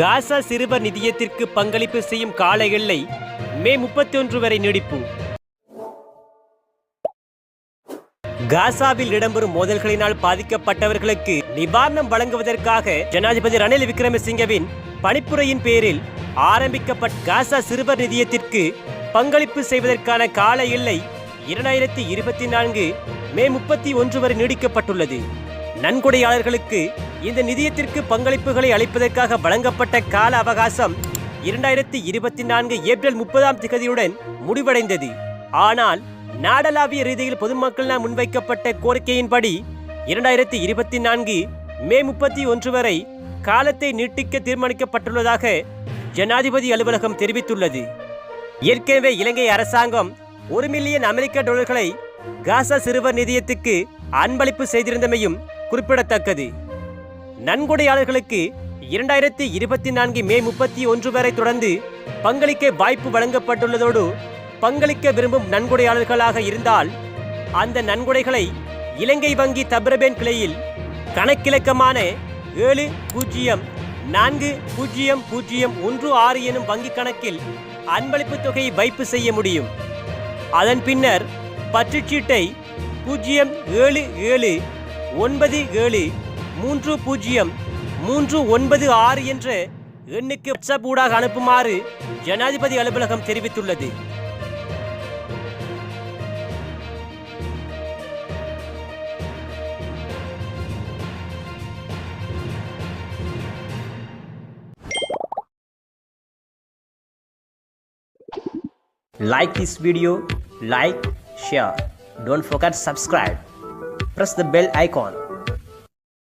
காசா சிறுவர் நிதியத்திற்கு பங்களிப்பு செய்யும் கால எல்லை மே முப்பத்தி ஒன்று வரை நீடிப்பு. காசாவில் இடம்பெறும் மோதல்களினால் பாதிக்கப்பட்டவர்களுக்கு நிவாரணம் வழங்குவதற்காக ஜனாதிபதி ரணில் விக்ரமசிங்கவின் பணிப்புரையின் பேரில் ஆரம்பிக்கப்பட்ட காசா சிறுவர் நிதியத்திற்கு பங்களிப்பு செய்வதற்கான கால எல்லை இரண்டாயிரத்தி இருபத்தி நான்கு மே முப்பத்தி ஒன்று வரை நீடிக்கப்பட்டுள்ளது. நன்கொடையாளர்களுக்கு இந்த நிதியத்திற்கு பங்களிப்புகளை அளிப்பதற்காக வழங்கப்பட்ட கால அவகாசம் இரண்டாயிரத்தி இருபத்தி நான்கு ஏப்ரல் முப்பதாம் திகதியுடன் முடிவடைந்தது. ஆனால் நாடளாவிய ரீதியில் பொதுமக்களால் முன்வைக்கப்பட்ட கோரிக்கையின்படி இரண்டாயிரத்தி இருபத்தி நான்கு மே முப்பத்தி ஒன்று வரை காலத்தை நீட்டிக்க தீர்மானிக்கப்பட்டுள்ளதாக ஜனாதிபதி அலுவலகம் தெரிவித்துள்ளது. ஏற்கனவே இலங்கை அரசாங்கம் ஒரு மில்லியன் அமெரிக்க டாலர்களை காசா சிறுவர் நிதியத்துக்கு அன்பளிப்பு செய்திருந்தமையும் குறிப்பிடத்தக்கது. நன்கொடையாளர்களுக்கு இரண்டாயிரத்தி இருபத்தி நான்கு மே முப்பத்தி ஒன்று வரை தொடர்ந்து பங்களிக்க வாய்ப்பு வழங்கப்பட்டுள்ளதோடு பங்களிக்க விரும்பும் நன்கொடையாளர்களாக இருந்தால் அந்த நன்கொடைகளை இலங்கை வங்கி தப்ரபேன் கிளையில் கணக்கிலக்கமான ஏழு பூஜ்ஜியம் நான்கு பூஜ்ஜியம் பூஜ்ஜியம் ஒன்று ஆறு எனும் வங்கிக் கணக்கில் அன்பளிப்பு தொகையை வைப்பு செய்ய முடியும். அதன் பின்னர் பற்றுச்சீட்டை பூஜ்ஜியம் ஏழு ஏழு ஒன்பது ஏழு மூன்று பூஜ்ஜியம் மூன்று ஒன்பது ஆறு என்ற எண்ணுக்கு வாட்ஸ்அப் ஊடாக அனுப்புமாறு ஜனாதிபதி அலுவலகம் தெரிவித்துள்ளது Like this video, like, share. Don't forget subscribe. Press the bell icon